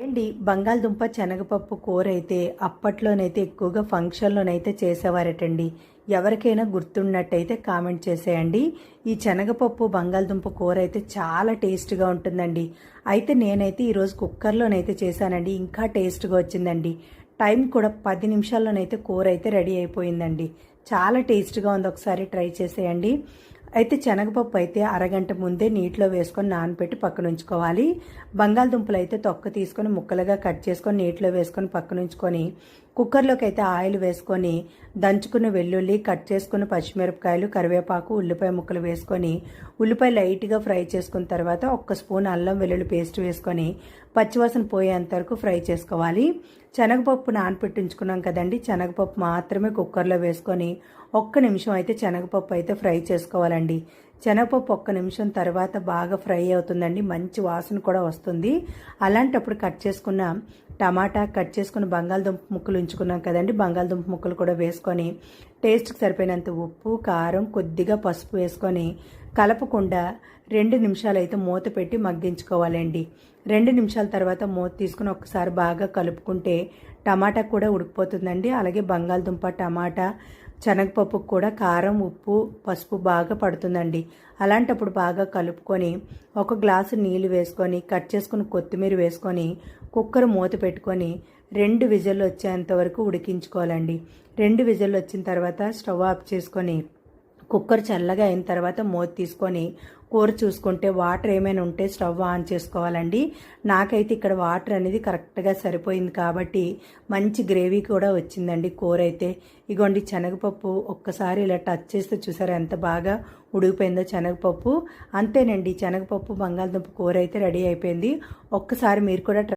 ఏంటి? బంగాళదుంప శనగపప్పు కూర అయితే అప్పట్లోనైతే ఎక్కువగా ఫంక్షన్లోనైతే చేసేవారటండి. ఎవరికైనా గుర్తున్నట్టయితే కామెంట్ చేసేయండి. ఈ శనగపప్పు బంగాళదుంప కూర అయితే చాలా టేస్ట్గా ఉంటుందండి. అయితే నేనైతే ఈరోజు కుక్కర్లోనైతే చేశానండి. ఇంకా టేస్ట్గా వచ్చిందండి. టైం కూడా పది నిమిషాల్లోనైతే కూర అయితే రెడీ అయిపోయిందండి. చాలా టేస్ట్గా ఉంది. ఒకసారి ట్రై చేసేయండి. అయితే శనగపప్పు అయితే అరగంట ముందే నీటిలో వేసుకొని నానబెట్టి పక్కన ఉంచుకోవాలి. బంగాళదుంపలు అయితే తొక్క తీసుకొని ముక్కలుగా కట్ చేసుకొని నీటిలో వేసుకొని పక్కన ఉంచుకొని కుక్కర్లోకి అయితే ఆయిల్ వేసుకొని దంచుకున్న వెల్లుల్లి కట్ చేసుకున్న పచ్చిమిరపకాయలు కరివేపాకు ఉల్లిపాయ ముక్కలు వేసుకొని ఉల్లిపాయ లైట్గా ఫ్రై చేసుకున్న తర్వాత ఒక్క స్పూన్ అల్లం వెల్లుల్లి పేస్ట్ వేసుకొని పచ్చివాసన పోయేంత వరకు ఫ్రై చేసుకోవాలి. శనగపప్పు నానపెట్టించుకున్నాం కదండి శనగపప్పు మాత్రమే కుక్కర్లో వేసుకొని ఒక్క నిమిషం అయితే శనగపప్పు అయితే ఫ్రై చేసుకోవాలండి. శనగపప్పు ఒక్క నిమిషం తర్వాత బాగా ఫ్రై అవుతుందండి. మంచి వాసన కూడా వస్తుంది. అలాంటప్పుడు కట్ చేసుకున్న టమాటా కట్ చేసుకున్న బంగాళదుంప ముక్కలు ఉంచుకున్నాం కదండి. బంగాళదుంప ముక్కలు కూడా వేసుకొని టేస్ట్కి సరిపోయినంత ఉప్పు కారం కొద్దిగా పసుపు వేసుకొని కలపకుండా రెండు నిమిషాలు అయితే మూత పెట్టి మగ్గించుకోవాలండి. రెండు నిమిషాల తర్వాత మూత తీసుకుని ఒకసారి బాగా కలుపుకుంటే టమాటా కూడా ఉడికిపోతుందండి. అలాగే బంగాళదుంప టమాటా శనగపప్పుకు కూడా కారం ఉప్పు పసుపు బాగా పడుతుందండి. అలాంటప్పుడు బాగా కలుపుకొని ఒక గ్లాసు నీళ్ళు వేసుకొని కట్ చేసుకుని కొత్తిమీర వేసుకొని కుక్కర్ మూత పెట్టుకొని రెండు విజిల్లు వచ్చేంత వరకు ఉడికించుకోవాలండి. రెండు విజిల్లు వచ్చిన తర్వాత స్టవ్ ఆఫ్ చేసుకొని కుక్కర్ చల్లగా అయిన తర్వాత మూత తీసుకొని కూర చూసుకుంటే వాటర్ ఏమైనా ఉంటే స్టవ్ ఆన్ చేసుకోవాలండి. నాకైతే ఇక్కడ వాటర్ అనేది కరెక్ట్గా సరిపోయింది కాబట్టి మంచి గ్రేవీ కూడా వచ్చిందండి కూర అయితే. ఇగోండి శనగపప్పు ఒక్కసారి ఇలా టచ్ చేస్తే చూసారా ఎంత బాగా ఉడికిపోయిందో శనగపప్పు. అంతేనండి శనగపప్పు బంగాళదుంప కూర అయితే రెడీ అయిపోయింది. ఒక్కసారి మీరు కూడా